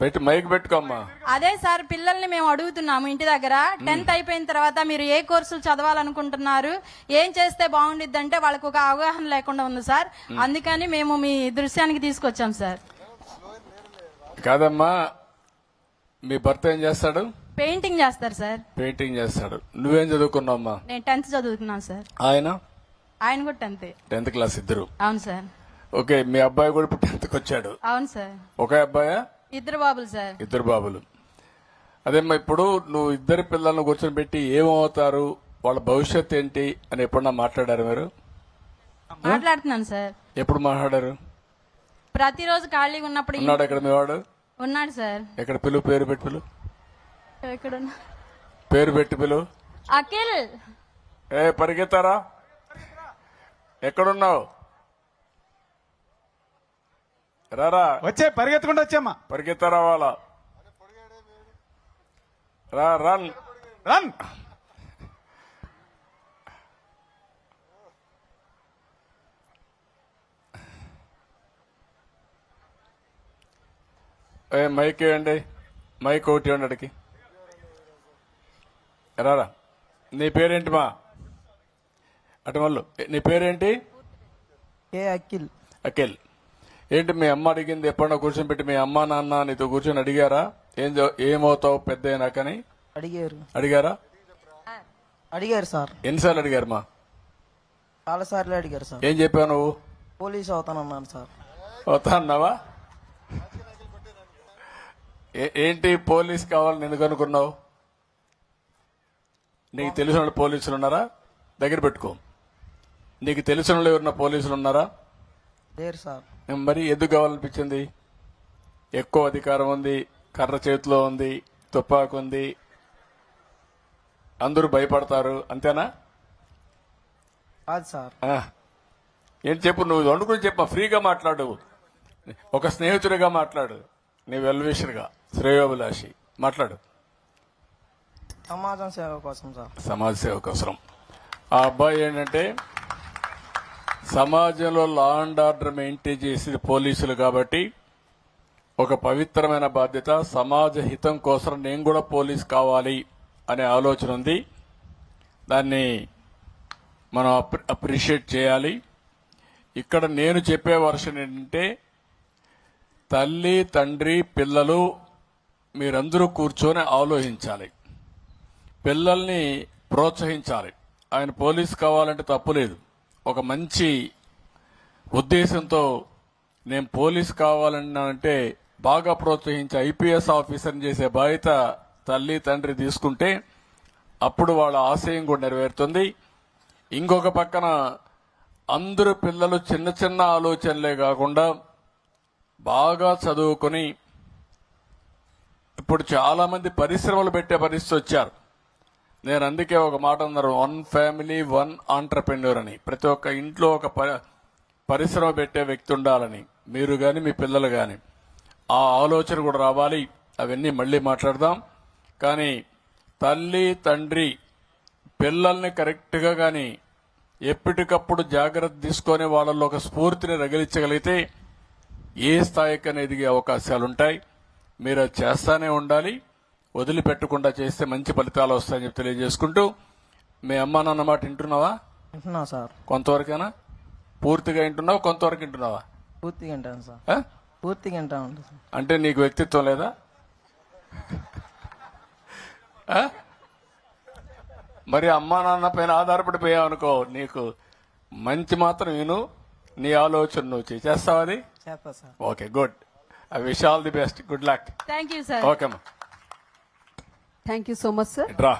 పెట్టి మైక్ పెట్టుకోమ్మా. అదే సార్ పిల్లల్ని మేము అడుగుతున్నాము ఇంటి దగ్గర. టెన్త్ అయిపోయిన తర్వాత మీరు ఏ కోర్సులు చదవాలనుకుంటున్నారు ఏం చేస్తే బాగుండిద్ది అంటే వాళ్ళకు ఒక అవగాహన లేకుండా ఉంది సార్. అందుకని మేము మీ దృశ్యానికి తీసుకొచ్చాం సార్. కాదమ్మా మీ భర్త ఏం చేస్తాడు? పెయింటింగ్ చేస్తారు సార్. పెయింటింగ్ చేస్తాడు. నువ్వేం చదువుకున్నావమ్మా? నేను టెన్త్ చదువుతున్నాను సార్. ఆయన? ఆయన కూడా టెన్త్. టెన్త్ క్లాస్ ఇద్దరు. అవును సార్. ఓకే మీ అబ్బాయి కూడా ఇప్పుడు టెన్త్కి వచ్చాడు. అవును సార్. ఒకే అబ్బాయా? ఇద్దరు బాబులు సార్. ఇద్దరు బాబులు. అదేమ్మా ఇప్పుడు నువ్వు ఇద్దరు పిల్లలను కూర్చొని పెట్టి ఏమవుతారు? వాళ్ళ భవిష్యత్ ఏంటి? అని ఎప్పుడన్నా మాట్లాడారు మీరు? మాట్లాడుతున్నాను సార్. ఎప్పుడు మాట్లాడారు? ప్రతిరోజు ఖాళీగా ఉన్నప్పుడు ఉన్నాడు ఎక్కడ మీ వాడు? ఉన్నాడు సార్. ఎక్కడ పిలువు పేరు పెట్టి పిలువు ఎక్కడ పేరు పెట్టి పిలువు అఖిల్. ఏ పరిగెత్తారా? ఎక్కడున్నావు? రారా. వచ్చే పరిగెత్తుకుంటూ వచ్చామ్మా. పరిగెత్తారా వాళ్ళ? రా రన్. రన్. ఏ మైక్ ఇవ్వండి మైక్ ఒకటి ఇవ్వండి అడిగి రారా. నీ పేరేంటి మా? అటు మళ్ళు. నీ పేరేంటి? ఏ అఖిల్. అఖిల్. ఏంటి మీ అమ్మ అడిగింది ఎప్పుడన్నా కూర్చొని పెట్టి మీ అమ్మ నాన్న నీతో కూర్చొని అడిగారా? ఏం ఏమవుతావు పెద్ద అయినాకని అడిగారు. అడిగారా? అడిగారు సార్. ఎన్నిసార్లు అడిగారు మా? చాలా సార్లు అడిగారు సార్. ఏం చెప్పావు నువ్వు? పోలీస్ అవుతానన్నాను సార్. వస్తా అన్నావా ఏంటి పోలీస్ కావాలని ఎందుకు అనుకున్నావు? నీకు తెలిసిన వాళ్ళు పోలీసులు ఉన్నారా దగ్గర పెట్టుకో. నీకు తెలిసిన వాళ్ళు ఎవరన్నా పోలీసులు ఉన్నారా లేరు సార్. మరి ఎందుకు కావాలనిపించింది? ఎక్కువ అధికారం ఉంది కర్ర చేతిలో ఉంది తుపాకు ఉంది. అందరూ భయపడతారు అంతేనా? కాదు సార్. ఏంటి చెప్పు నువ్వు వండుకుని చెప్పు ఫ్రీగా మాట్లాడు. ఒక స్నేహితుడిగా మాట్లాడు. నీ వెల్విషర్గా శ్రేయోభిలాషి. మాట్లాడు. సమాజం సేవ కోసం సార్. సమాజ సేవ కోసం. ఆ అబ్బాయి ఏంటంటే సమాజంలో లా అండ్ ఆర్డర్ మెయింటైన్ చేసేది పోలీసులు కాబట్టి ఒక పవిత్రమైన బాధ్యత సమాజ హితం కోసం నేను కూడా పోలీస్ కావాలి అనే ఆలోచన ఉంది. దాన్ని మనం అప్రిషియేట్ చేయాలి. ఇక్కడ నేను చెప్పే వర్షన్ ఏంటంటే తల్లి తండ్రి పిల్లలు మీరందరూ కూర్చొని ఆలోచించాలి. పిల్లల్ని ప్రోత్సహించాలి. ఆయన పోలీస్ కావాలంటే తప్పులేదు ఒక మంచి ఉద్దేశంతో నేను పోలీస్ కావాలన్నానంటే బాగా ప్రోత్సహించి ఐపీఎస్ ఆఫీసర్ని చేసే బాధ్యత తల్లి తండ్రి తీసుకుంటే అప్పుడు వాళ్ళ ఆశయం కూడా నెరవేరుతుంది. ఇంకొక పక్కన అందరు పిల్లలు చిన్న చిన్న ఆలోచనలే కాకుండా బాగా చదువుకొని ఇప్పుడు చాలామంది పరిశ్రమలు పెట్టే పరిస్థితి వచ్చారు. నేను అందుకే ఒక మాట అన్నారు వన్ ఫ్యామిలీ వన్ ఆంటర్ప్రెన్యూర్ అని. ప్రతి ఒక్క ఇంట్లో ఒక ప- పరిశ్రమ పెట్టే వ్యక్తి ఉండాలని. మీరు కానీ మీ పిల్లలు కానీ ఆ ఆలోచన కూడా రావాలి. అవన్నీ మళ్ళీ మాట్లాడదాం. కానీ తల్లి తండ్రి పిల్లల్ని కరెక్ట్గా కానీ ఎప్పటికప్పుడు జాగ్రత్త తీసుకొని వాళ్ళలో ఒక స్ఫూర్తిని రగిలించగలిగితే ఏ స్థాయికి ఎదిగే అవకాశాలుంటాయి. మీరు అది చేస్తానే ఉండాలి. వదిలిపెట్టకుండా చేస్తే మంచి ఫలితాలు వస్తాయని చెప్పి తెలియజేసుకుంటూ మీ అమ్మ నాన్న మాట వింటున్నావా? వింటున్నా సార్. కొంతవరకేనా? పూర్తిగా వింటున్నావా? కొంతవరకు వింటున్నావా? పూర్తిగా వింటాను సార్. ఆ? పూర్తిగా వింటాను సార్. అంటే నీకు వ్యక్తిత్వం లేదా? ఆ? మరి అమ్మా నాన్న పైన ఆధారపడిపోయావు అనుకో నీకు మంచి మాత్రం విను నీ ఆలోచన నువ్వు చేయి. చేస్తావా అది? చేస్తా sir. Okay good. I wish all the best good luck thank you sir okay అమ్మా thank you so much sir రా